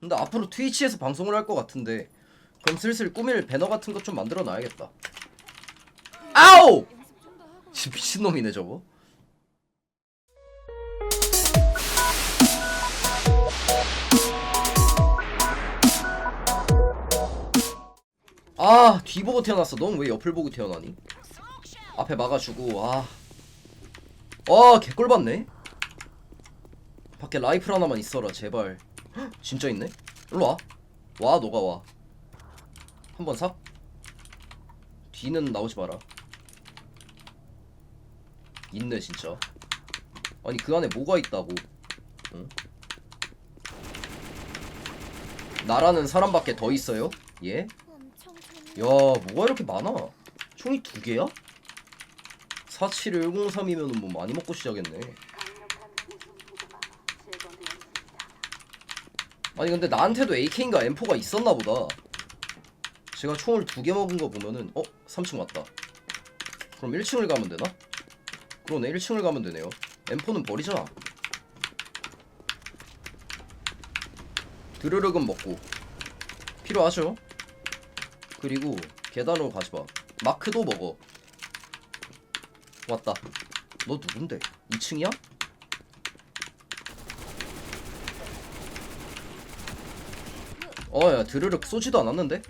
근데 앞으로 트위치에서 방송을 할 것 같은데 그럼 슬슬 꾸밀 배너 같은 것 좀 만들어 놔야겠다. 아우! 미친놈이네 저거. 아 뒤보고 태어났어. 넌 왜 옆을 보고 태어나니? 앞에 막아주고 아. 아 개꿀 받네. 밖에 라이플 하나만 있어라 제발. 헉, 진짜 있네. 일로 와. 와 너가 와. 한번 삽. 뒤는 나오지 마라. 있네 진짜. 아니 그 안에 뭐가 있다고? 응? 나라는 사람밖에 더 있어요? 예? 야 뭐가 이렇게 많아? 총이 두 개야? 47103이면 뭐 많이 먹고 시작했네. 아니 근데 나한테도 AK인가 M4가 있었나 보다. 제가 총을 두 개 먹은 거 보면은 어? 3층 왔다. 그럼 1층을 가면 되나? 그러네 1층을 가면 되네요. M4는 버리자. 드르륵은 먹고 필요하죠? 그리고 계단으로 가지 마. 마크도 먹어. 왔다. 너 누군데? 2층이야? 어, 야, 드르륵 쏘지도 않았는데?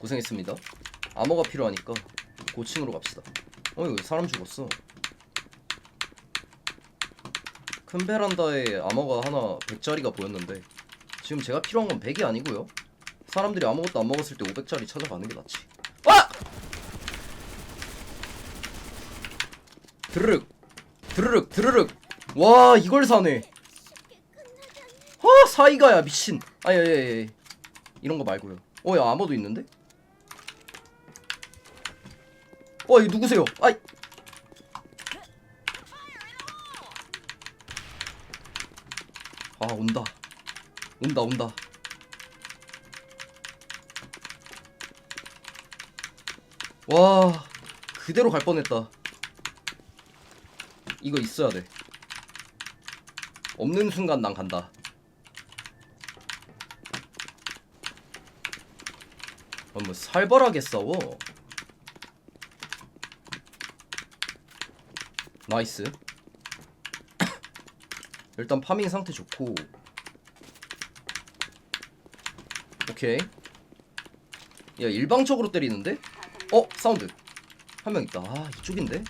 고생했습니다. 암호가 필요하니까 고층으로 갑시다. 어, 이거 사람 죽었어. 큰 베란다에 암호가 하나 100짜리가 보였는데 지금 제가 필요한 건 100이 아니고요. 사람들이 아무것도 안 먹었을 때 500짜리 찾아가는 게 낫지. 아! 드르륵 드르륵 드르륵 와 이걸 사네. 아 사이가야 미친. 아예 예, 예. 이런 거 말고요. 어, 야, 아무도 있는데? 어, 이 누구세요? 아이. 아, 온다. 온다, 온다. 와, 그대로 갈 뻔했다. 이거 있어야 돼. 없는 순간 난 간다. 아, 뭐 살벌하게 싸워. 나이스. 일단 파밍 상태 좋고. 오케이. 야 일방적으로 때리는데? 어 사운드. 한 명 있다. 아 이쪽인데?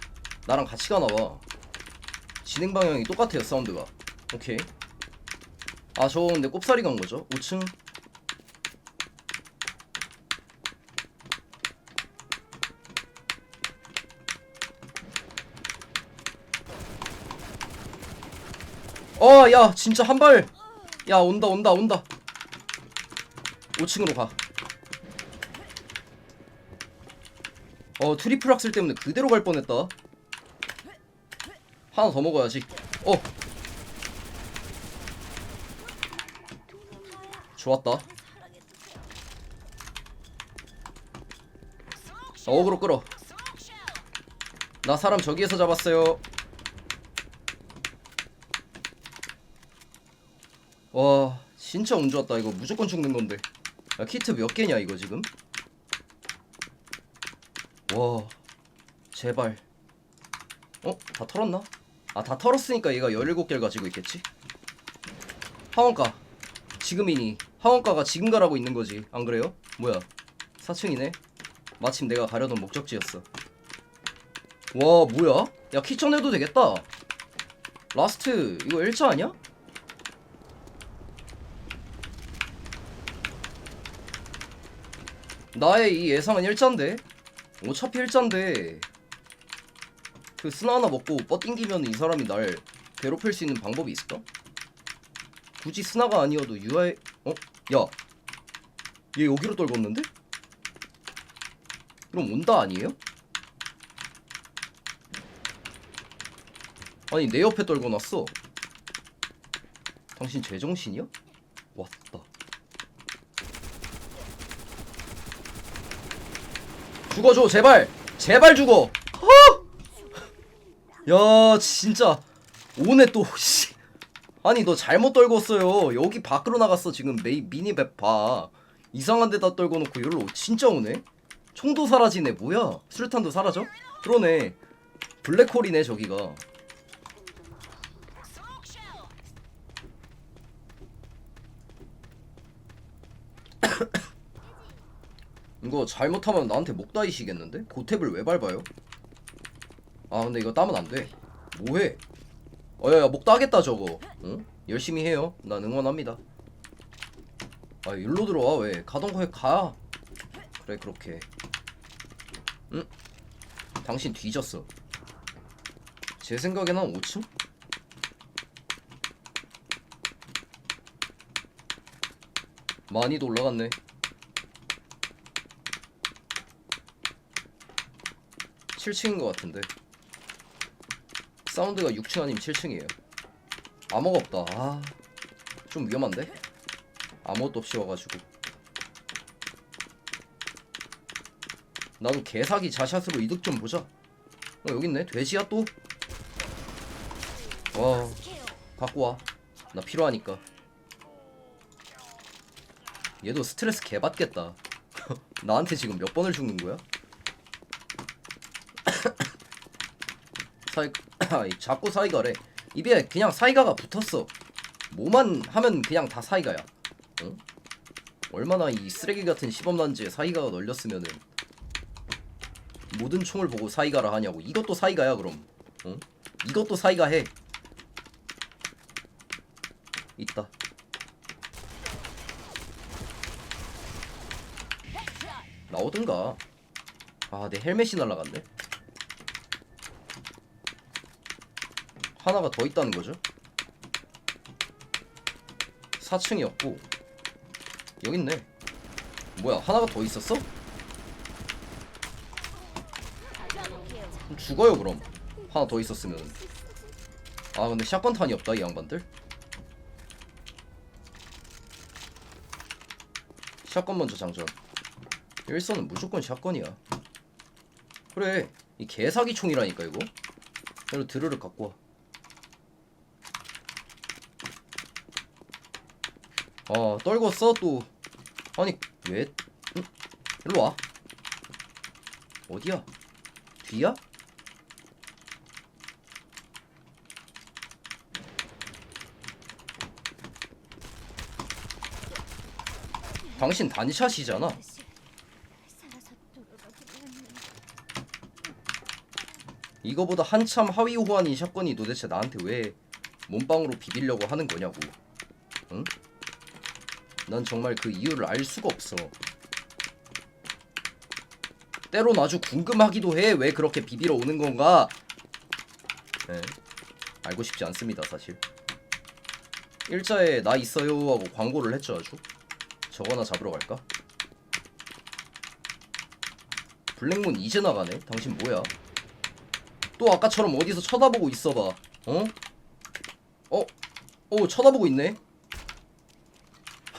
나랑 같이 가나 봐. 진행 방향이 똑같아요 사운드가. 오케이. 아저 근데 꼽사리 간 거죠? 5층 어, 야, 진짜 한 발. 야, 온다, 온다, 온다. 5층으로 가. 어, 트리플 악셀 때문에 그대로 갈 뻔했다. 하나 더 먹어야지. 어. 좋았다. 어, 어그로 끌어. 나 사람 저기에서 잡았어요. 와 진짜 운 좋았다. 이거 무조건 죽는 건데. 야 키트 몇 개냐 이거 지금? 와 제발. 어? 다 털었나? 아 다 털었으니까 얘가 17개를 가지고 있겠지? 하원가. 지금이니. 하원가가 지금 가라고 있는 거지. 안 그래요? 뭐야? 4층이네? 마침 내가 가려던 목적지였어. 와 뭐야? 야 키천 해도 되겠다. 라스트 이거 1차 아니야? 나의 이 예상은 일자인데 어차피 일자인데 그 스나 하나 먹고 뻗띵기면 이 사람이 날 괴롭힐 수 있는 방법이 있을까? 굳이 스나가 아니어도 UI 어? 야! 얘 여기로 떨궜는데? 그럼 온다 아니에요? 아니 내 옆에 떨궈놨어 당신 제정신이야? 왔다 죽어줘 제발. 제발 죽어. 허! 야 진짜. 오네 또 씨. 아니 너 잘못 떨궜어요. 여기 밖으로 나갔어 지금. 메이 미니맵 봐. 이상한 데다 떨궈놓고 여기로 진짜 오네? 총도 사라지네 뭐야? 수류탄도 사라져? 그러네. 블랙홀이네 저기가 이거 잘못하면 나한테 목 다이시겠는데? 고탭을 왜 밟아요? 아 근데 이거 따면 안돼 뭐해 어야야 목 따겠다 저거 응? 열심히 해요 난 응원합니다 아 일로 들어와 왜 가던 거에 가 그래 그렇게 응? 당신 뒤졌어 제 생각엔 한 5층? 많이도 올라갔네 칠층인 것 같은데. 사운드가 6층 아니면 7층이에요. 암호가 없다. 아, 좀 위험한데? 아무것도 없이 와가지고. 나도 개사기 자샷으로 이득 좀 보자. 어 여기 있네. 돼지야 또? 와 갖고 와나 필요하니까. 얘도 스트레스 개 받겠다. 나한테 지금 몇 번을 죽는 거야? 사이 자꾸 사이가래. 입에 그냥 사이가가 붙었어. 뭐만 하면 그냥 다 사이가야. 응? 얼마나 이 쓰레기 같은 시범단지에 사이가가 널렸으면은 모든 총을 보고 사이가라 하냐고. 이것도 사이가야 그럼. 응? 이것도 사이가 해. 있다. 나오든가. 아 내 헬멧이 날라갔네 하나가 더 있다는 거죠? 4층이었고. 여기 있네. 뭐야 하나가 더 있었어? 그럼 죽어요 그럼. 하나 더 있었으면. 아 근데 샷건탄이 없다 이 양반들. 샷건 먼저 장전. 일선은 무조건 샷건이야. 그래 이 개사기 총이라니까 이거. 그리고 드르륵 갖고 와 아, 떨궜어 또 아니 왜 응? 일로 와 어디야 뒤야? 당신 단샷이잖아 이거보다 한참 하위 호환인 샷건이 도대체 나한테 왜 몸빵으로 비비려고 하는 거냐고. 응? 난 정말 그 이유를 알 수가 없어. 때론 아주 궁금하기도 해. 왜 그렇게 비비러 오는 건가? 네. 알고 싶지 않습니다, 사실. 일자에 나 있어요 하고 광고를 했죠, 아주. 저거나 잡으러 갈까? 블랙문 이제 나가네. 당신 뭐야? 또 아까처럼 어디서 쳐다보고 있어봐. 어? 어? 어 쳐다보고 있네.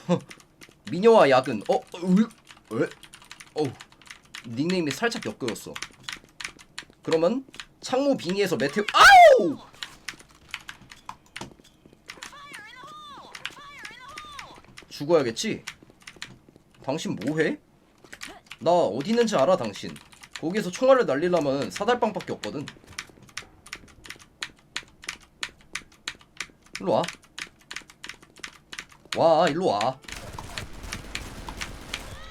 미녀와 야근. 어? 어? 으? 왜? 어. 닉네임이 살짝 엮여졌어. 그러면 창모 빙의에서 메테오 아우! 죽어야겠지? 당신 뭐해? 나 어디 있는지 알아 당신 거기에서 총알을 날리려면 사달빵밖에 없거든 일로 와. 와, 일로 와.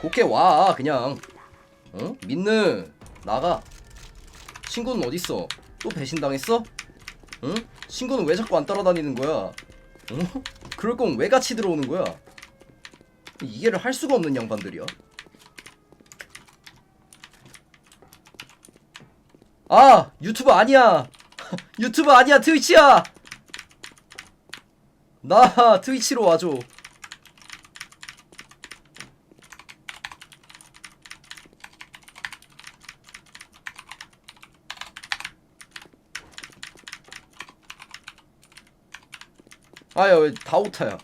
곱게 와, 그냥. 어? 민느, 나가. 친구는 어딨어? 또 배신당했어? 응? 친구는 왜 자꾸 안 따라다니는 거야? 어? 그럴 거면 왜 같이 들어오는 거야? 이해를 할 수가 없는 양반들이야. 아 유튜브 아니야 유튜브 아니야 트위치야 나 트위치로 와줘. 아야 왜 다 오타야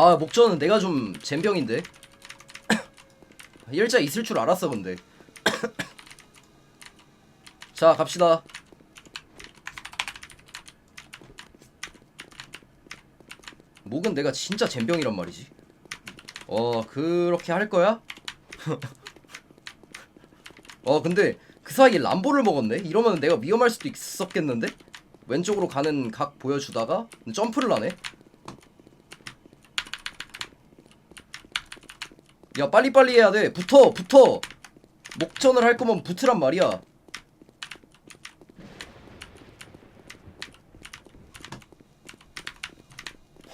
아 목전은 내가 좀 젬병인데? 일자 있을 줄 알았어 근데. 자 갑시다. 목은 내가 진짜 젬병이란 말이지. 어 그렇게 할 거야? 어 근데 그 사이에 람보를 먹었네? 이러면 내가 위험할 수도 있었겠는데? 왼쪽으로 가는 각 보여주다가 점프를 하네 야 빨리빨리 해야 돼. 붙어 붙어. 목전을 할 거면 붙으란 말이야.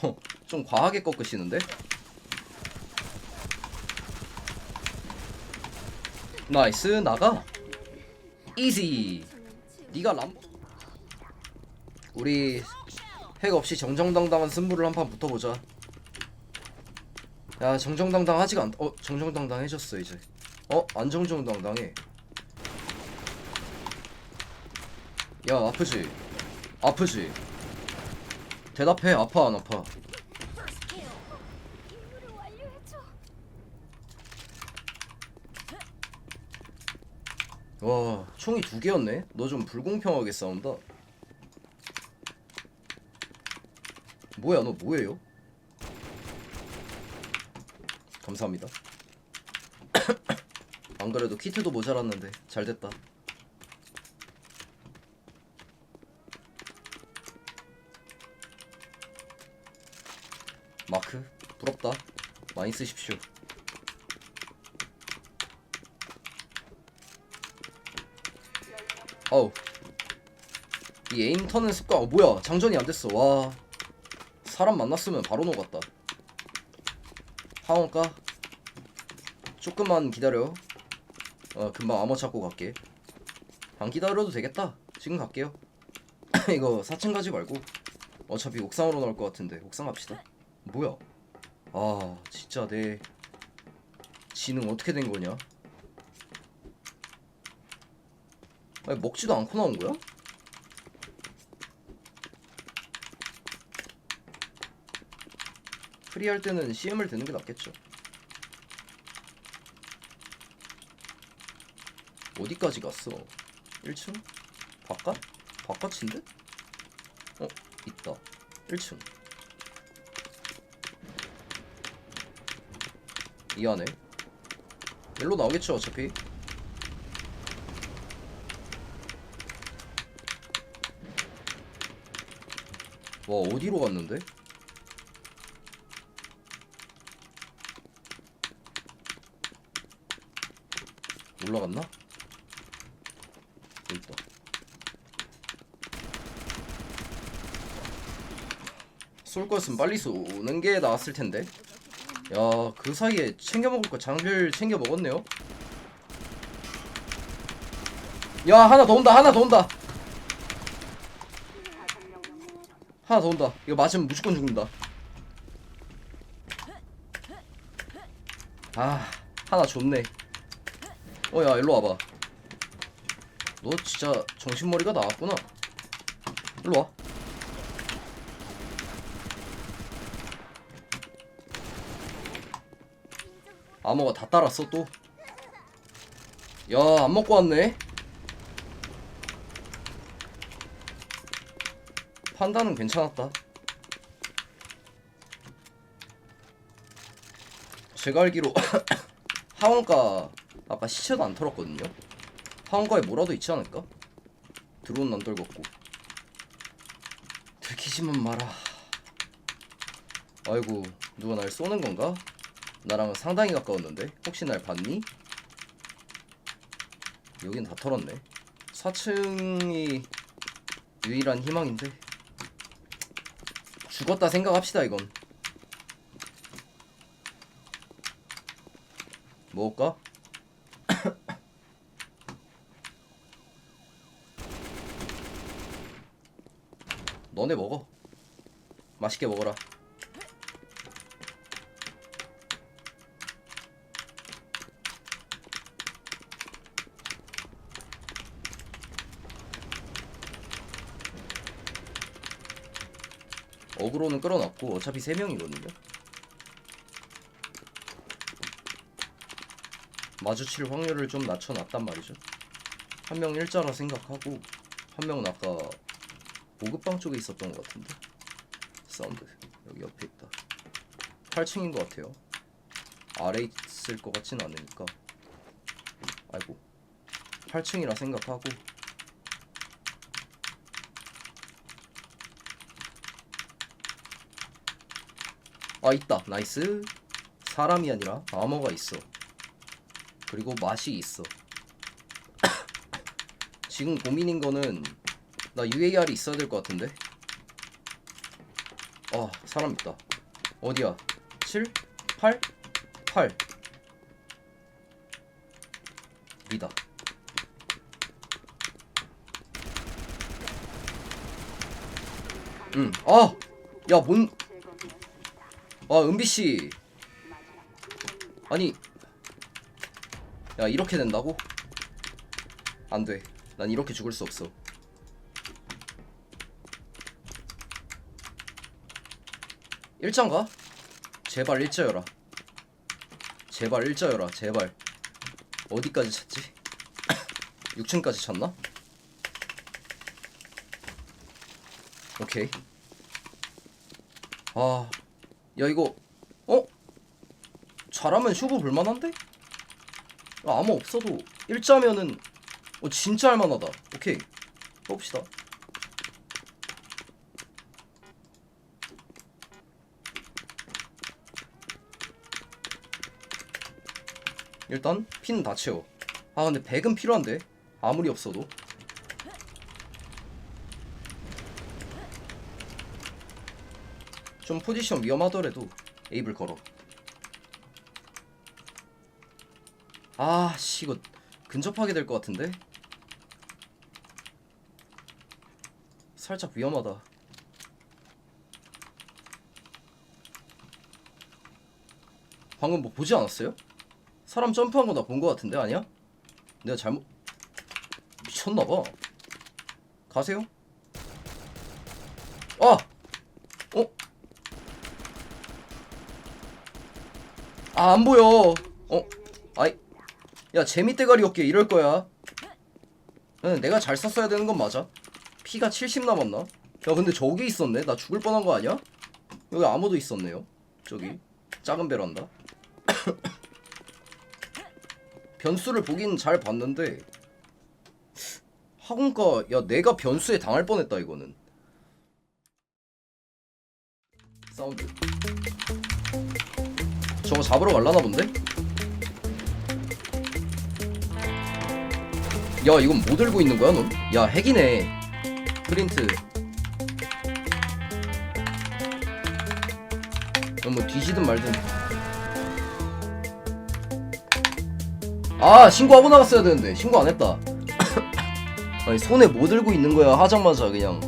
허, 좀 과하게 꺾으시는데? 나이스 나가. 이지. 네가 람 우리 핵 없이 정정당당한 승부를 한 판 붙어보자 야 정정당당 하지가 않.. 어 정정당당해졌어 이제 어? 안 정정당당해 야 아프지? 아프지? 대답해 아파 안 아파. 와 총이 두 개였네 너 좀 불공평하게 싸운다 뭐야 너 뭐예요? 감사합니다. 안 그래도 키트도 모자랐는데 잘 됐다. 마크 부럽다. 많이 쓰십시오. 어우. 이 에임 터는 습관 어 뭐야. 장전이 안 됐어. 와. 사람 만났으면 바로 녹았다 하원 가. 조금만 기다려. 어 금방 암호 찾고 갈게. 안 기다려도 되겠다. 지금 갈게요. 이거 4층 가지 말고 어차피 옥상으로 나올 것 같은데 옥상 갑시다. 뭐야? 아 진짜 내 지능 어떻게 된 거냐? 아니 먹지도 않고 나온 거야? 프리할 때는 CM을 드는 게 낫겠죠. 어디까지 갔어? 1층? 바깥? 바깥인데? 어, 있다. 1층. 이 안에. 일로 나오겠죠, 어차피. 와, 어디로 갔는데? 올라갔나? 여기 있다. 쏠 거였으면 빨리 쏘는 게 나았을 텐데. 야, 그 사이에 챙겨 먹을 거 장별 챙겨 먹었네요. 야, 하나 더 온다. 하나 더 온다. 하나 더 온다. 이거 맞으면 무조건 죽는다. 아, 하나 좋네. 어, 야, 일로 와봐. 너 진짜 정신머리가 나왔구나. 일로 와. 암호가 다 따랐어 또. 야, 안 먹고 왔네. 판단은 괜찮았다. 제가 알기로 하원가 아까 시체도 안 털었거든요. 하원가에 뭐라도 있지 않을까? 드론 안 떨궜고 들키지만 마라. 아이고 누가 날 쏘는 건가? 나랑은 상당히 가까웠는데 혹시 날 봤니? 여긴 다 털었네. 4층이 유일한 희망인데 죽었다 생각합시다 이건. 먹을까? 너네 먹어. 맛있게 먹어라. 어그로는 끌어놨고 어차피 3명이거든요. 마주칠 확률을 좀 낮춰놨단 말이죠. 한 명 일자라 생각하고 한 명은 아까 보급방 쪽에 있었던 것 같은데 사운드 여기 옆에 있다. 8층인 것 같아요. 아래 있을 것 같진 않으니까. 아이고 8층이라 생각하고 아 있다 나이스 사람이 아니라 아머가 있어 그리고 맛이 있어 지금 고민인 거는 나 UAR이 있어야 될 것 같은데. 아 사람 있다. 어디야? 7 8 8 리다. 응 아 야 뭔 아 은비씨. 아니 야 이렇게 된다고? 안 돼. 난 이렇게 죽을 수 없어 일장가? 제발 일자여라 제발 일자여라 제발 어디까지 찼지? 6층까지 찼나? 오케이 아, 야 이거 어? 잘하면 쇼부 볼만한데? 아, 아무 없어도 일자면은 어 진짜 할만하다. 오케이, 봅시다. 일단 핀 다 채워. 아 근데 백은 필요한데 아무리 없어도. 좀 포지션 위험하더라도 에입을 걸어. 아, 씨, 이거 근접하게 될 것 같은데? 살짝 위험하다. 방금 뭐 보지 않았어요? 사람 점프한 거 나 본 거 같은데 아니야? 내가 잘못 미쳤나 봐. 가세요. 아, 어? 아, 안 보여. 어? 아이. 야, 재미대가리 없게 이럴 거야. 응, 내가 잘 쐈어야 되는 건 맞아. 피가 70 남았나? 야, 근데 저기 있었네. 나 죽을 뻔한 거 아니야? 여기 아무도 있었네요. 저기. 작은 베란다. 변수를 보긴 잘 봤는데 학원가 야 내가 변수에 당할 뻔했다 이거는. 사운드. 저거 잡으러 갈라나 본데? 야 이건 뭐 들고 있는 거야 넌? 야 핵이네. 프린트. 야, 뭐 뒤지든 말든 아 신고하고 나갔어야 되는데 신고 안 했다 아니 손에 뭐 들고 있는 거야 하자마자 그냥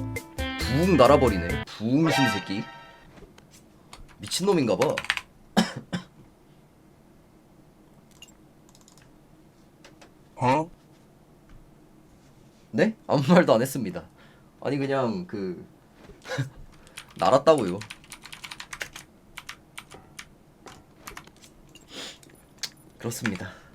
부웅 날아버리네 부웅 신 새끼 미친놈인가 봐 어? 네? 아무 말도 안 했습니다. 아니 그냥 그 날았다고요. 그렇습니다.